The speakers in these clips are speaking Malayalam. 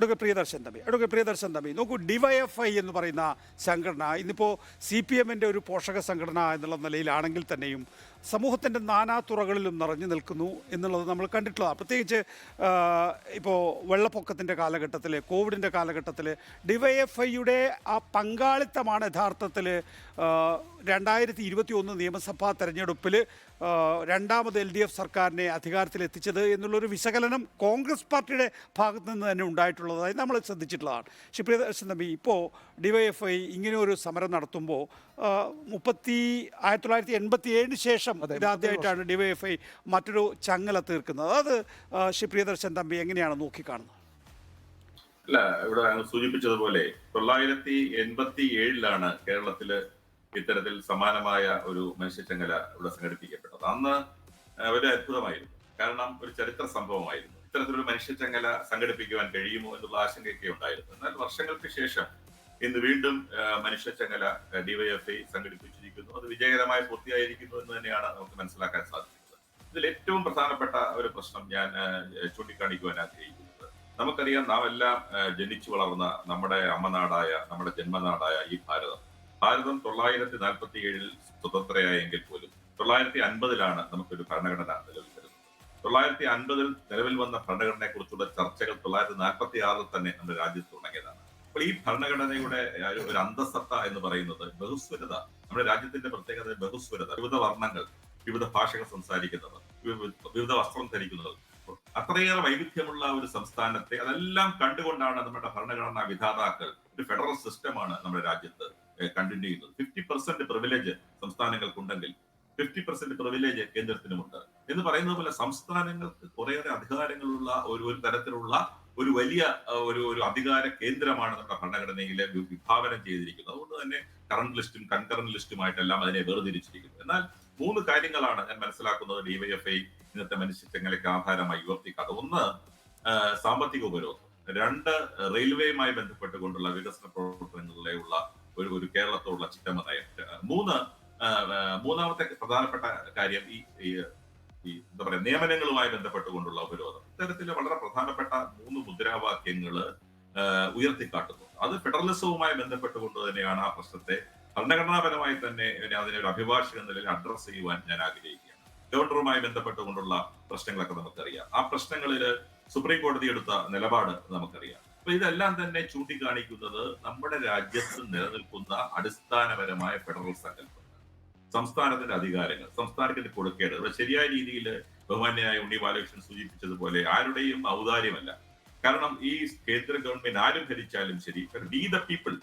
അഡ്വക്കേറ്റ് പ്രിയദർശൻ തമ്പി അഡ്വക്കേറ്റ് പ്രിയദർശൻ തമ്പി നോക്കൂ ഡിവൈഎഫ്ഐ എന്ന് പറയുന്ന സംഘടന ഇന്നിപ്പോൾ സി പി എമ്മിന്റെ ഒരു പോഷക സംഘടന എന്നുള്ള നിലയിലാണെങ്കിൽ തന്നെയും സമൂഹത്തിന്റെ നാനാതുറകളിലും നിറഞ്ഞു നിൽക്കുന്നു എന്നുള്ളത് നമ്മൾ കണ്ടിട്ടുള്ളതാണ്. പ്രത്യേകിച്ച് ഇപ്പോൾ വെള്ളപ്പൊക്കത്തിന്റെ കാലഘട്ടത്തിൽ കോവിഡിന്റെ കാലഘട്ടത്തിൽ ഡിവൈഎഫ്ഐയുടെ ആ പങ്കാളിത്തമാണ് യഥാർത്ഥത്തിൽ രണ്ടായിരത്തി ഇരുപത്തി ഒന്ന് നിയമസഭാ തെരഞ്ഞെടുപ്പിൽ രണ്ടാമത് എൽ ഡി എഫ് സർക്കാരിനെ അധികാരത്തിലെത്തിച്ചത് എന്നുള്ളൊരു വിശകലനം കോൺഗ്രസ് പാർട്ടിയുടെ ഭാഗത്ത് നിന്ന് തന്നെ ഉണ്ടായിട്ടുള്ളതായി നമ്മൾ ശ്രദ്ധിച്ചിട്ടുള്ളതാണ്. ശ്രീ പ്രിയദർശൻ തമ്പി ഇപ്പോൾ ഡിവൈഎഫ്ഐ ഇങ്ങനെ ഒരു സമരം നടത്തുമ്പോൾ മുപ്പത്തി ആയിരത്തി തൊള്ളായിരത്തി എൺപത്തി ഏഴിന് ശേഷം ഇതാദ്യമായിട്ടാണ് ഡിവൈഎഫ്ഐ മറ്റൊരു ചങ്ങല തീർക്കുന്നത്. അതായത് ശ്രീ പ്രിയദർശൻ തമ്പി എങ്ങനെയാണ് നോക്കിക്കാണുന്നത്? അല്ല ഇവിടെ അങ്ങ് സൂചിപ്പിച്ചതുപോലെ തൊള്ളായിരത്തി എൺപത്തി ഏഴിലാണ് കേരളത്തിൽ ഇത്തരത്തിൽ സമാനമായ ഒരു മനുഷ്യച്ചങ്ങല ഇവിടെ സംഘടിപ്പിക്കപ്പെട്ടത്. അന്ന് വലിയ അത്ഭുതമായിരുന്നു. കാരണം ഒരു ചരിത്ര സംഭവമായിരുന്നു. ഇത്തരത്തിലൊരു മനുഷ്യച്ചങ്ങല സംഘടിപ്പിക്കുവാൻ കഴിയുമോ എന്നുള്ള ആശങ്കയൊക്കെ ഉണ്ടായിരുന്നു. എന്നാൽ വർഷങ്ങൾക്ക് ശേഷം ഇന്ന് വീണ്ടും മനുഷ്യ ചങ്ങല ഡിവൈഎഫ്ഐ സംഘടിപ്പിച്ചിരിക്കുന്നു. അത് വിജയകരമായി പൂർത്തിയായിരിക്കുന്നു എന്ന് തന്നെയാണ് നമുക്ക് മനസ്സിലാക്കാൻ സാധിക്കുന്നത്. ഇതിൽ ഏറ്റവും പ്രധാനപ്പെട്ട ഒരു പ്രശ്നം ഞാൻ ചൂണ്ടിക്കാണിക്കുവാൻ ആഗ്രഹിക്കുന്നത്. നമുക്കറിയാം നാം എല്ലാം ജനിച്ചു വളർന്ന നമ്മുടെ അമ്മനാടായ നമ്മുടെ ജന്മനാടായ ഈ ഭാരതം. ഭാരതം തൊള്ളായിരത്തി നാൽപ്പത്തി ഏഴിൽ സ്വതന്ത്രയായെങ്കിൽ പോലും തൊള്ളായിരത്തി അൻപതിലാണ് നമുക്കൊരു ഭരണഘടന നിലവിൽ വരുന്നത് തൊള്ളായിരത്തി അൻപതിൽ നിലവിൽ വന്ന ഭരണഘടനയെ കുറിച്ചുള്ള ചർച്ചകൾ തൊള്ളായിരത്തി നാൽപ്പത്തി ആറിൽ തന്നെ നമ്മുടെ രാജ്യത്ത് തുടങ്ങിയതാണ് അപ്പോൾ ഈ ഭരണഘടനയുടെ ഒരു- അന്തസത്ത എന്ന് പറയുന്നത് ബഹുസ്വരത നമ്മുടെ രാജ്യത്തിന്റെ പ്രത്യേകത ബഹുസ്വരത വിവിധ വർണങ്ങൾ വിവിധ ഭാഷകൾ സംസാരിക്കുന്നവർ വിവിധ വസ്ത്രം ധരിക്കുന്നവർ അത്രയേറെ വൈവിധ്യമുള്ള ഒരു സംസ്ഥാനത്തെ അതെല്ലാം കണ്ടുകൊണ്ടാണ് നമ്മുടെ ഭരണഘടനാ വിധാതാക്കൾ ഒരു ഫെഡറൽ സിസ്റ്റമാണ് നമ്മുടെ രാജ്യത്ത് കണ്ടിന്യൂ ചെയ്യുന്നത്. ഫിഫ്റ്റി പെർസെന്റ് പ്രിവിലേജ് സംസ്ഥാനങ്ങൾക്കുണ്ടെങ്കിൽ ഫിഫ്റ്റി പെർസെന്റ് പ്രിവിലേജ് കേന്ദ്രത്തിനുമുണ്ട്. എന്ന് പറയുന്നത് പോലെ സംസ്ഥാനങ്ങൾക്ക് കുറേയേറെ അധികാരങ്ങളുള്ള ഒരു ഒരു തരത്തിലുള്ള ഒരു വലിയ ഒരു ഒരു അധികാര കേന്ദ്രമാണ് നമ്മുടെ ഭരണഘടനയിൽ വിഭാവനം ചെയ്തിരിക്കുന്നത്. അതുകൊണ്ട് തന്നെ കറണ്ട് ലിസ്റ്റും കൺകറന്റ് ലിസ്റ്റുമായിട്ടെല്ലാം അതിനെ വേർതിരിച്ചിരിക്കുന്നു. എന്നാൽ മൂന്ന് കാര്യങ്ങളാണ് ഞാൻ മനസ്സിലാക്കുന്നത് ഡിവൈഎഫ്ഐ ഇന്നത്തെ മനുഷ്യച്ചങ്ങലയ്ക്ക് ആധാരമായി ഉയർത്തിക്കാതെ ഒന്ന് സാമ്പത്തിക ഉപരോധം. രണ്ട് റെയിൽവേയുമായി ബന്ധപ്പെട്ടുകൊണ്ടുള്ള വികസന പ്രവർത്തനങ്ങളിലുള്ള ഒരു ഒരു കേരളത്തോടുള്ള ചിറ്റമ നയം. മൂന്ന് മൂന്നാമത്തെ പ്രധാനപ്പെട്ട കാര്യം ഈ എന്താ പറയാ നിയമനങ്ങളുമായി ബന്ധപ്പെട്ടുകൊണ്ടുള്ള ഉപരോധം. ഇത്തരത്തിൽ വളരെ പ്രധാനപ്പെട്ട മൂന്ന് മുദ്രാവാക്യങ്ങൾ ഉയർത്തിക്കാട്ടുന്നു അത് ഫെഡറലിസവുമായി ബന്ധപ്പെട്ടുകൊണ്ട് തന്നെയാണ് ആ പ്രശ്നത്തെ ഭരണഘടനാപരമായി തന്നെ അതിനെ ഒരു അഭിഭാഷക നിലയിൽ അഡ്രസ് ചെയ്യുവാൻ ഞാൻ ആഗ്രഹിക്കുകയാണ്. ഗവർണറുമായി ബന്ധപ്പെട്ടുകൊണ്ടുള്ള പ്രശ്നങ്ങളൊക്കെ നമുക്കറിയാം. ആ പ്രശ്നങ്ങളിൽ സുപ്രീം കോടതി എടുത്ത നിലപാട് നമുക്കറിയാം. അപ്പൊ ഇതെല്ലാം തന്നെ ചൂണ്ടിക്കാണിക്കുന്നത് നമ്മുടെ രാജ്യത്ത് നിലനിൽക്കുന്ന അടിസ്ഥാനപരമായ ഫെഡറൽ സങ്കല്പം സംസ്ഥാനത്തിന്റെ അധികാരങ്ങൾ സംസ്ഥാനത്തിന് കൊടുക്കേണ്ടത്. ശരിയായ രീതിയിൽ ബഹുമാന്യനായ ഉണ്ണി ബാലകൃഷ്ണൻ സൂചിപ്പിച്ചതുപോലെ ആരുടെയും ഔദാര്യമല്ല. കാരണം ഈ കേന്ദ്ര ഗവൺമെന്റ് ആരും ഭരിച്ചാലും ശരി ബി ദ പീപ്പിൾ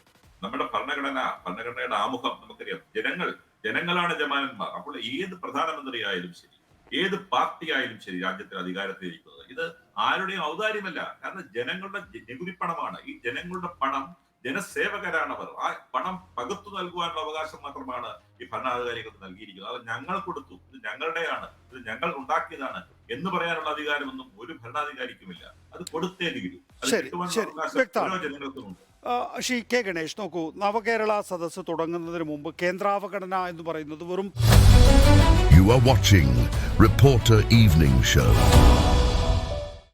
നമ്മുടെ ഭരണഘടന ഭരണഘടനയുടെ ആമുഖം നമുക്കറിയാം. ജനങ്ങൾ ജനങ്ങളാണ് ജമാനന്മാർ. അപ്പോൾ ഏത് പ്രധാനമന്ത്രി ആയാലും ശരി ഏത് പാർട്ടി ആയാലും ശരി രാജ്യത്തിൽ അധികാരത്തിൽ ഇരിക്കുന്നത്. ഇത് ആരുടെയും ഔദാര്യമല്ല. കാരണം ജനങ്ങളുടെ നികുതി പണമാണ് ഈ ജനങ്ങളുടെ പണം ജനസേവകരാണ് അവർ. ആ പണം പകുത്തു നൽകുവാനുള്ള അവകാശം മാത്രമാണ് ഈ ഭരണാധികാരികൾക്ക് നൽകിയിരിക്കുന്നത്. അത് ഞങ്ങൾ കൊടുത്തു. ഇത് ഞങ്ങളുടെയാണ്. ഇത് ഞങ്ങൾ ഉണ്ടാക്കിയതാണ്. എന്ന് പറയാനുള്ള അധികാരമൊന്നും ഒരു ഭരണാധികാരിക്കുമില്ല. അത് കൊടുത്തേ തീരൂ. അത് കിട്ടുവാനുള്ള ജനങ്ങൾക്കുമുണ്ട്. ശ്രീ കെ ഗണേഷ് നോക്കൂ നവകേരള സദസ്സ് തുടങ്ങുന്നതിന് മുമ്പ് കേന്ദ്രാവഗണന എന്ന് പറയുന്നത് വെറും you are watching reporter Evening Show.